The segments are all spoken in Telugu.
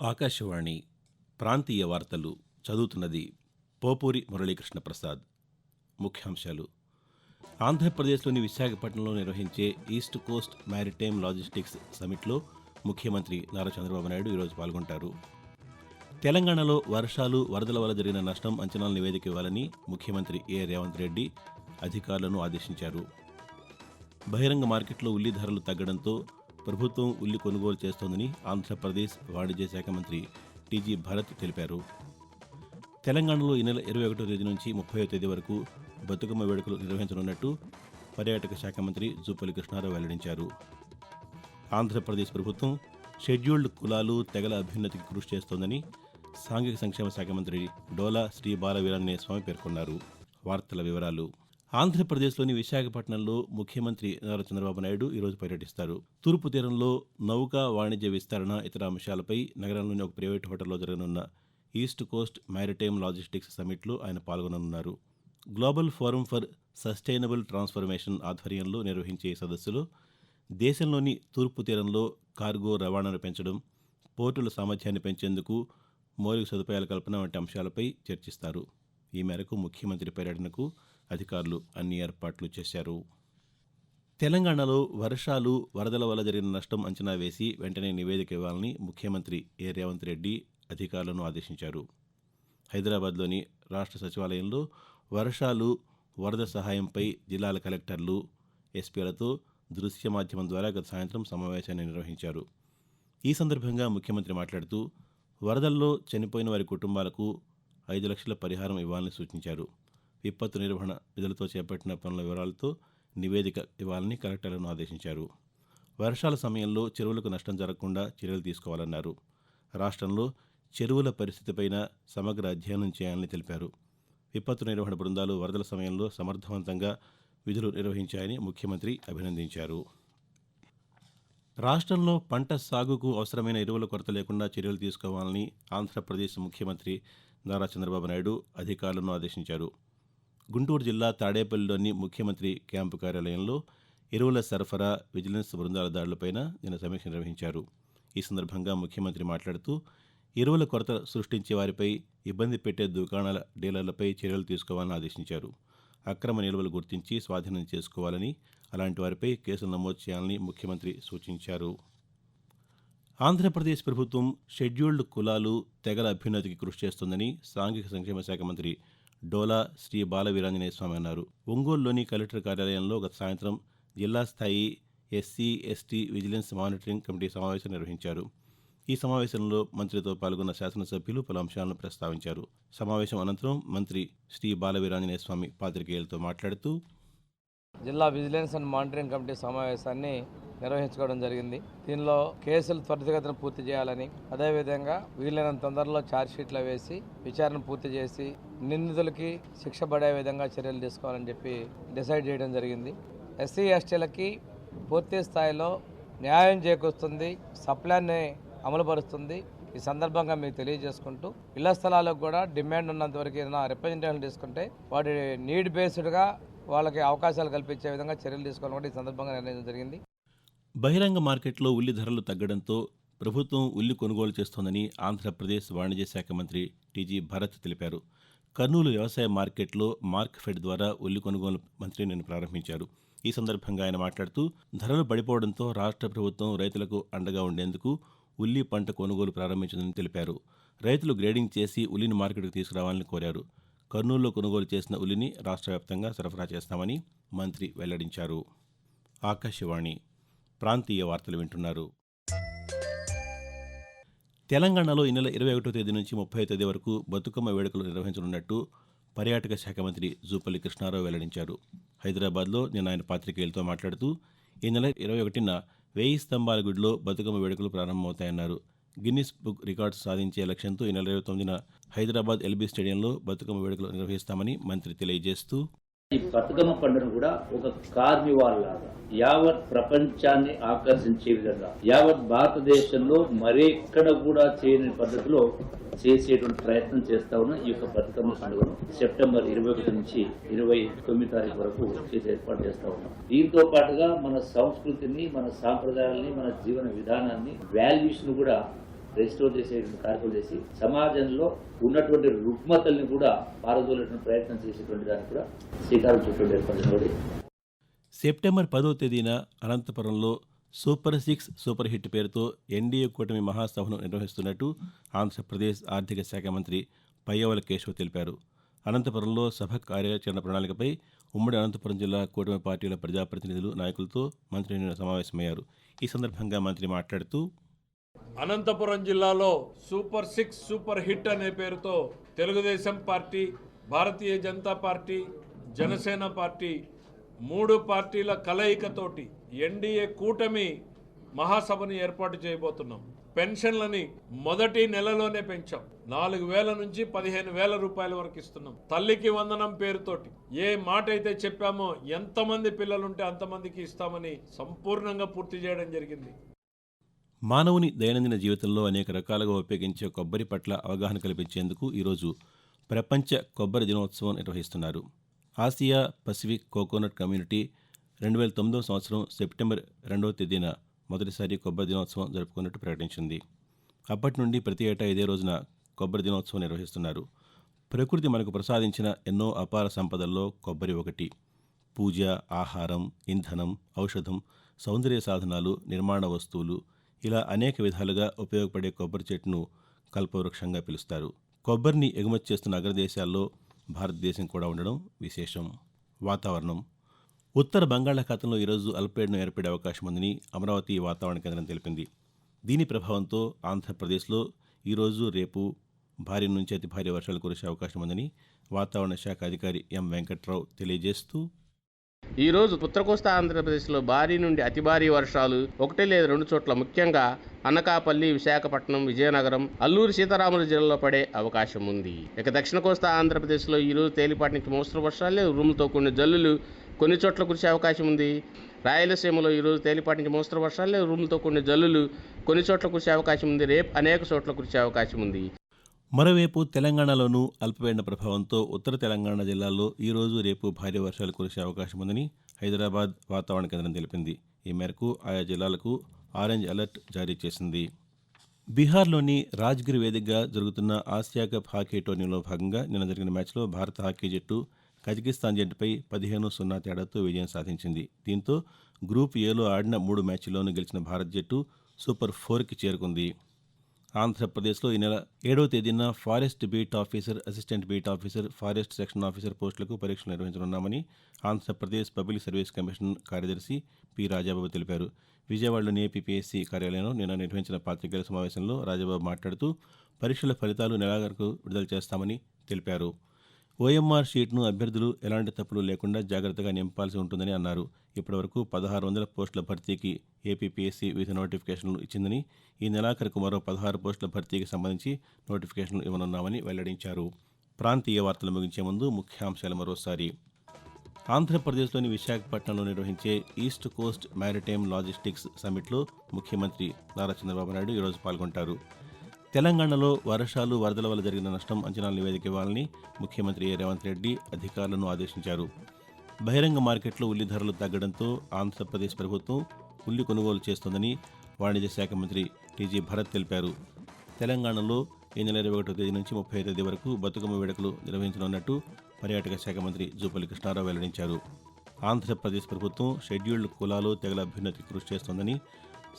ఆకాశవాణి ప్రాంతీయ వార్తలు చదువుతున్నది పోపూరి మురళీకృష్ణ ప్రసాద్. ముఖ్యాంశాలు. ఆంధ్రప్రదేశ్లోని విశాఖపట్నంలో నిర్వహించే ఈస్ట్ కోస్ట్ మ్యారిటైమ్ లాజిస్టిక్స్ సమిట్లో ముఖ్యమంత్రి నారా చంద్రబాబు నాయుడు ఈరోజు పాల్గొంటారు. తెలంగాణలో వర్షాలు వరదల వల్ల జరిగిన నష్టం అంచనాల నివేదిక ఇవ్వాలని ముఖ్యమంత్రి ఏ. రేవంత్ రెడ్డి అధికారులను ఆదేశించారు. బహిరంగ మార్కెట్లో ఉల్లి ధరలు తగ్గడంతో ప్రభుత్వం ఉల్లి కొనుగోలు చేస్తోందని ఆంధ్రప్రదేశ్ వాణిజ్య శాఖ మంత్రి టీజీ భరత్ తెలిపారు. తెలంగాణలో ఈ నెల ఇరవై ఒకటో తేదీ నుంచి ముప్పై తేదీ వరకు బతుకమ్మ వేడుకలు నిర్వహించనున్నట్టు పర్యాటక శాఖ మంత్రి జూపల్లి కృష్ణారావు వెల్లడించారు. ఆంధ్రప్రదేశ్ ప్రభుత్వం షెడ్యూల్డ్ కులాలు తెగల అభ్యున్నతికి కృషి చేస్తోందని సాంఘిక సంక్షేమ శాఖ మంత్రి డోలా శ్రీ బాల వీరాంజనేయ స్వామి పేర్కొన్నారు. వార్తల వివరాలు ఆంధ్రప్రదేశ్లోని విశాఖపట్నంలో ముఖ్యమంత్రి నారా చంద్రబాబు నాయుడు ఈరోజు పర్యటిస్తారు. తూర్పు తీరంలో నౌకా వాణిజ్య విస్తరణ ఇతర అంశాలపై నగరంలోని ఒక ప్రైవేటు హోటల్లో జరగనున్న ఈస్ట్ కోస్ట్ మ్యారిటైమ్ లాజిస్టిక్స్ సమిట్లో ఆయన పాల్గొననున్నారు. Global forum for sustainable transformation ఆధ్వర్యంలో నిర్వహించే ఈ సదస్సులో దేశంలోని తూర్పు తీరంలో కార్గో రవాణాను పెంచడం పోర్టుల సామర్థ్యాన్ని పెంచేందుకు మౌలిక సదుపాయాల కల్పన వంటి అంశాలపై చర్చిస్తారు. ఈ మేరకు ముఖ్యమంత్రి పర్యటనకు అధికారులు అన్ని ఏర్పాట్లు చేశారు. తెలంగాణలో వర్షాలు వరదల వల్ల జరిగిన నష్టం అంచనా వేసి వెంటనే నివేదిక ఇవ్వాలని ముఖ్యమంత్రి ఏ. రేవంత్ రెడ్డి అధికారులను ఆదేశించారు. హైదరాబాద్లోని రాష్ట్ర సచివాలయంలో వర్షాలు వరద సహాయంపై జిల్లాల కలెక్టర్లు ఎస్పీలతో దృశ్య మాధ్యమం ద్వారా గత సాయంత్రం సమావేశాన్ని నిర్వహించారు. ఈ సందర్భంగా ముఖ్యమంత్రి మాట్లాడుతూ వరదల్లో చనిపోయిన వారి కుటుంబాలకు ఐదు లక్షల పరిహారం ఇవ్వాలని సూచించారు. విపత్తు నిర్వహణ విధులతో చేపట్టిన పనుల వివరాలతో నివేదిక ఇవ్వాలని కలెక్టర్లను ఆదేశించారు. వర్షాల సమయంలో చెరువులకు నష్టం జరగకుండా చర్యలు తీసుకోవాలన్నారు. రాష్ట్రంలో చెరువుల పరిస్థితిపైన సమగ్ర అధ్యయనం చేయాలని తెలిపారు. విపత్తు నిర్వహణ బృందాలు వరదల సమయంలో సమర్థవంతంగా విధులు నిర్వహించాయని ముఖ్యమంత్రి అభినందించారు. రాష్ట్రంలో పంట సాగుకు అవసరమైన ఎరువుల కొరత లేకుండా చర్యలు తీసుకోవాలని ఆంధ్రప్రదేశ్ ముఖ్యమంత్రి నారా చంద్రబాబు నాయుడు అధికారులను ఆదేశించారు. గుంటూరు జిల్లా తాడేపల్లిలోని ముఖ్యమంత్రి క్యాంపు కార్యాలయంలో ఎరువుల సరఫరా విజిలెన్స్ బృందాల దాడులపైన నిన్న సమీక్ష నిర్వహించారు. ఈ సందర్భంగా ముఖ్యమంత్రి మాట్లాడుతూ ఎరువుల కొరత సృష్టించే వారిపై ఇబ్బంది పెట్టే దుకాణాల డీలర్లపై చర్యలు తీసుకోవాలని ఆదేశించారు. అక్రమ నిల్వలు గుర్తించి స్వాధీనం చేసుకోవాలని అలాంటి వారిపై కేసులు నమోదు చేయాలని ముఖ్యమంత్రి సూచించారు. ఆంధ్రప్రదేశ్ ప్రభుత్వం షెడ్యూల్డ్ కులాలు తెగల అభ్యున్నతికి కృషి చేస్తుందని సాంఘిక సంక్షేమ శాఖ మంత్రి డోలా శ్రీ బాల వీరాంజనేయ స్వామి అన్నారు. ఒంగోలులోని కలెక్టర్ కార్యాలయంలో గత సాయంత్రం జిల్లా స్థాయి SC ST vigilance monitoring committee సమావేశం నిర్వహించారు. ఈ సమావేశంలో మంత్రితో పాల్గొన్న శాసనసభ్యులు పలు అంశాలను ప్రస్తావించారు. సమావేశం అనంతరం మంత్రి శ్రీ బాలవీరాంజనేయస్వామి పాత్రికేయులతో స్వామి మాట్లాడుతూ జిల్లా విజిలెన్స్ అండ్ మానిటరింగ్ కమిటీ సమావేశాన్ని నిర్వహించుకోవడం జరిగింది. దీనిలో కేసులు త్వరితగతిన పూర్తి చేయాలని అదేవిధంగా వీలైనంత తొందరలో చార్జ్ షీట్లు వేసి విచారణ పూర్తి చేసి నిందితులకి శిక్ష పడే విధంగా చర్యలు తీసుకోవాలని చెప్పి డిసైడ్ చేయడం జరిగింది. ఎస్సీ ఎస్టీలకి పూర్తి స్థాయిలో న్యాయం చేకూరుస్తుంది సప్లాన్ని అమలుపరుస్తుంది. ఈ సందర్భంగా మీకు తెలియజేసుకుంటూ ఇళ్ళ స్థలాలకు కూడా డిమాండ్ ఉన్నంత వరకు ఏదైనా రిప్రజెంటేషన్ తీసుకుంటే వాటి నీడ్ బేస్డ్గా వాళ్ళకి అవకాశాలు కల్పించే విధంగా చర్యలు తీసుకోవాలని కూడా ఈ సందర్భంగా నిర్ణయించడం జరిగింది. బహిరంగ మార్కెట్లో ఉల్లి ధరలు తగ్గడంతో ప్రభుత్వం ఉల్లి కొనుగోలు చేస్తోందని ఆంధ్రప్రదేశ్ వాణిజ్య శాఖ మంత్రి టీజీ భరత్ తెలిపారు. కర్నూలు వ్యవసాయ మార్కెట్లో మార్క్ ఫెడ్ ద్వారా ఉల్లి కొనుగోలు మంత్రి నిన్న ప్రారంభించారు. ఈ సందర్భంగా ఆయన మాట్లాడుతూ ధరలు పడిపోవడంతో రాష్ట్ర ప్రభుత్వం రైతులకు అండగా ఉండేందుకు ఉల్లి పంట కొనుగోలు ప్రారంభించిందని తెలిపారు. రైతులు గ్రేడింగ్ చేసి ఉల్లిని మార్కెట్కు తీసుకురావాలని కోరారు. కర్నూలులో కొనుగోలు చేసిన ఉల్లిని రాష్ట్ర వ్యాప్తంగా సరఫరా చేస్తామని మంత్రి వెల్లడించారు. ఆకాశవాణి ప్రాంతీయ వార్తలు వింటున్నారు. తెలంగాణలో ఈ నెల ఇరవై ఒకటో తేదీ నుంచి ముప్పై తేదీ వరకు బతుకమ్మ వేడుకలు నిర్వహించనున్నట్టు పర్యాటక శాఖ మంత్రి జూపల్లి కృష్ణారావు వెల్లడించారు. హైదరాబాద్లో నిన్న ఆయన పాతికేయులతో మాట్లాడుతూ ఈ నెల ఇరవై ఒకటిన వేయి స్తంభాల గుడిలో బతుకమ్మ వేడుకలు ప్రారంభమవుతాయన్నారు. గిన్నిస్ బుక్ రికార్డ్స్ సాధించే లక్ష్యంతో ఈ నెల ఇరవై తొమ్మిదిన హైదరాబాద్ ఎల్బీ స్టేడియంలో బతుకమ్మ వేడుకలు నిర్వహిస్తామని మంత్రి తెలియజేస్తూ ఈ బతుకమ్మ పండుగ కూడా ఒక కార్నివాల్ లాగా యావత్ ప్రపంచాన్ని ఆకర్షించే విధంగా యావత్ భారతదేశంలో మరెక్కడ కూడా చేయని పద్ధతిలో చేసేటువంటి ప్రయత్నం చేస్తా ఉన్న ఈ యొక్క బతుకమ్మ పండుగను సెప్టెంబర్ ఇరవై ఒకటి నుంచి ఇరవై తొమ్మిది తారీఖు వరకు చేసే ఏర్పాటు చేస్తా ఉన్నాం. దీంతో పాటుగా మన సంస్కృతిని మన సాంప్రదాయాల్ని మన జీవన విధానాన్ని వాల్యూస్ను కూడా రెస్టోర్ చేసే కార్యక్రమం చేసి సమాజంలో ఉన్నటువంటి రుగ్మతల్ని కూడా పారదోలేటువంటి ప్రయత్నం చేసేటువంటి దానికి కూడా శ్రీకారం చుట్టూ ఏర్పడినటువంటి సెప్టెంబర్ పదో తేదీన అనంతపురంలో సూపర్ సిక్స్ సూపర్ హిట్ పేరుతో ఎన్డీఏ కూటమి మహాసభను నిర్వహిస్తున్నట్టు ఆంధ్రప్రదేశ్ ఆర్థిక శాఖ మంత్రి పయ్యవల కేశవ్ తెలిపారు. అనంతపురంలో సభ కార్యాచరణ ప్రణాళికపై ఉమ్మడి అనంతపురం జిల్లా కూటమి పార్టీల ప్రజాప్రతినిధులు నాయకులతో మంత్రి నిన్న సమావేశమయ్యారు. ఈ సందర్భంగా మంత్రి మాట్లాడుతూ అనంతపురం జిల్లాలో సూపర్ సిక్స్ సూపర్ హిట్ అనే పేరుతో Telugu Desam party Bharatiya Janata party Janasena party మూడు పార్టీల కలయికతోటి ఎన్డీఏ కూటమి మహాసభని ఏర్పాటు చేయబోతున్నాం. పెన్షన్లని మొదటి నెలలోనే పెంచాం. నాలుగు వేల నుంచి పదిహేను వేల రూపాయల వరకు ఇస్తున్నాం. తల్లికి వందనం పేరుతోటి ఏ మాట అయితే చెప్పామో ఎంతమంది పిల్లలుంటే అంతమందికి ఇస్తామని సంపూర్ణంగా పూర్తి చేయడం జరిగింది. మానవుని దైనందిన జీవితంలో అనేక రకాలుగా ఉపయోగించే కొబ్బరి పట్ల అవగాహన కల్పించేందుకు ఈరోజు ప్రపంచ కొబ్బరి దినోత్సవం నిర్వహిస్తున్నారు. ఆసియా పసిఫిక్ కోకోనట్ కమ్యూనిటీ రెండు వేల తొమ్మిదవ సంవత్సరం సెప్టెంబర్ రెండవ తేదీన మొదటిసారి కొబ్బరి దినోత్సవం జరుపుకున్నట్టు ప్రకటించింది. అప్పటి నుండి ప్రతి ఏటా ఇదే రోజున కొబ్బరి దినోత్సవం నిర్వహిస్తున్నారు. ప్రకృతి మనకు ప్రసాదించిన ఎన్నో అపార సంపదల్లో కొబ్బరి ఒకటి. పూజ ఆహారం ఇంధనం ఔషధం సౌందర్య సాధనాలు నిర్మాణ వస్తువులు ఇలా అనేక విధాలుగా ఉపయోగపడే కొబ్బరి చెట్టును కల్పవృక్షంగా పిలుస్తారు. కొబ్బరిని ఎగుమతి చేస్తున్న అగ్రదేశాల్లో భారతదేశం కూడా ఉండడం విశేషం. వాతావరణం. ఉత్తర బంగాళాఖాతంలో ఈరోజు అల్పపీడనం ఏర్పడే అవకాశం ఉందని అమరావతి వాతావరణ కేంద్రం తెలిపింది. దీని ప్రభావంతో ఆంధ్రప్రదేశ్లో ఈరోజు రేపు భారీ నుంచి అతి భారీ వర్షాలు కురిసే అవకాశం ఉందని వాతావరణ శాఖ అధికారి ఎం వెంకట్రావు తెలియజేస్తూ ఈ రోజు ఉత్తర కోస్తా ఆంధ్రప్రదేశ్లో భారీ నుండి అతి భారీ వర్షాలు ఒకటి లేదా రెండు చోట్ల ముఖ్యంగా అనకాపల్లి విశాఖపట్నం విజయనగరం అల్లూరు సీతారాములు జిల్లాలో పడే అవకాశం ఉంది. ఇక దక్షిణ కోస్తా ఆంధ్రప్రదేశ్లో ఈరోజు తేలిపాటి నుంచి మోస్తరు వర్షాలు ఉరుములతో కొన్ని జల్లులు కొన్ని చోట్ల కురిసే అవకాశం ఉంది. రాయలసీమలో ఈ రోజు తేలిపాటి నుంచి మోస్తరు వర్షాలు ఉరుములతో కొన్ని జల్లులు కొన్ని చోట్ల కురిసే అవకాశం ఉంది. రేపు అనేక చోట్ల కురిసే అవకాశం ఉంది. మరోవైపు తెలంగాణలోనూ అల్పపీడన ప్రభావంతో ఉత్తర తెలంగాణ జిల్లాల్లో ఈరోజు రేపు భారీ వర్షాలు కురిసే అవకాశం ఉందని హైదరాబాద్ వాతావరణ కేంద్రం తెలిపింది. ఈ మేరకు ఆయా జిల్లాలకు ఆరెంజ్ అలర్ట్ జారీ చేసింది. బీహార్లోని రాజ్గిరి వేదికగా జరుగుతున్న ఆసియా కప్ హాకీ టోర్నీలో భాగంగా నిన్న జరిగిన మ్యాచ్లో భారత హాకీ జట్టు కజకిస్తాన్ జట్టుపై పదిహేను సున్నా తేడాతో విజయం సాధించింది. దీంతో గ్రూప్ ఏలో ఆడిన మూడు మ్యాచ్ల్లోనూ గెలిచిన భారత్ జట్టు సూపర్ ఫోర్కి చేరుకుంది. ఆంధ్రప్రదేశ్లో ఈ నెల ఏడవ తేదీన forest beat officer assistant beat officer forest section officer పోస్టులకు పరీక్షలు నిర్వహించనున్నామని ఆంధ్రప్రదేశ్ పబ్లిక్ సర్వీస్ కమిషన్ కార్యదర్శి పి. రాజాబాబు తెలిపారు. విజయవాడలోని ఏపీపీఎస్సీ కార్యాలయంలో నిన్న నిర్వహించిన పాత్రికేయుల సమావేశంలో రాజాబాబు మాట్లాడుతూ పరీక్షల ఫలితాలు నెలాఖరుకు విడుదల చేస్తామని తెలిపారు. ఓఎంఆర్ షీట్ను అభ్యర్థులు ఎలాంటి తప్పులు లేకుండా జాగ్రత్తగా నింపాల్సి ఉంటుందని అన్నారు. ఇప్పటివరకు పదహారు వందల పోస్టుల భర్తీకి ఏపీపీఎస్సీ వివిధ నోటిఫికేషన్లు ఇచ్చిందని ఈ నెలాఖరుకు మరో పదహారు పోస్టుల భర్తీకి సంబంధించి నోటిఫికేషన్లు ఇవ్వనున్నామని వెల్లడించారు. ప్రాంతీయ వార్తలు ముగించే ముందు ముఖ్యాంశాలు మరోసారి. ఆంధ్రప్రదేశ్లోని విశాఖపట్నంలో నిర్వహించే ఈస్ట్ కోస్ట్ మ్యారిటైమ్ లాజిస్టిక్స్ సమ్మిట్లో ముఖ్యమంత్రి నారా చంద్రబాబు నాయుడు ఈరోజు పాల్గొంటారు. తెలంగాణలో వర్షాలు వరదల వల్ల జరిగిన నష్టం అంచనాల నివేదిక ఇవ్వాలని ముఖ్యమంత్రి రేవంత్ రెడ్డి అధికారులను ఆదేశించారు. బహిరంగ మార్కెట్లో ఉల్లి ధరలు తగ్గడంతో ఆంధ్రప్రదేశ్ ప్రభుత్వం ఉల్లి కొనుగోలు చేస్తోందని వాణిజ్య శాఖ మంత్రి టీజీ భరత్ తెలిపారు. తెలంగాణలో ఈ నెల ఇరవై ఒకటో తేదీ నుంచి ముప్పై తేదీ వరకు బతుకమ్మ వేడుకలు నిర్వహించనున్నట్టు పర్యాటక శాఖ మంత్రి జూపల్లి కృష్ణారావు వెల్లడించారు. ఆంధ్రప్రదేశ్ ప్రభుత్వం షెడ్యూల్డ్ కులాలు తెగల అభ్యున్నతికి కృషి చేస్తోందని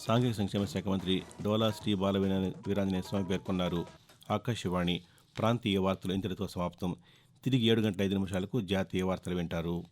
సాంఘిక సంక్షేమ శాఖ మంత్రి డోలా శ్రీ బాల వీరాంజనేయ స్వామి పేర్కొన్నారు. ఆకాశవాణి ప్రాంతీయ వార్తలు ఇంతటితో సమాప్తం. తిరిగి ఏడు గంటల ఐదు నిమిషాలకు జాతీయ వార్తలు వింటారు.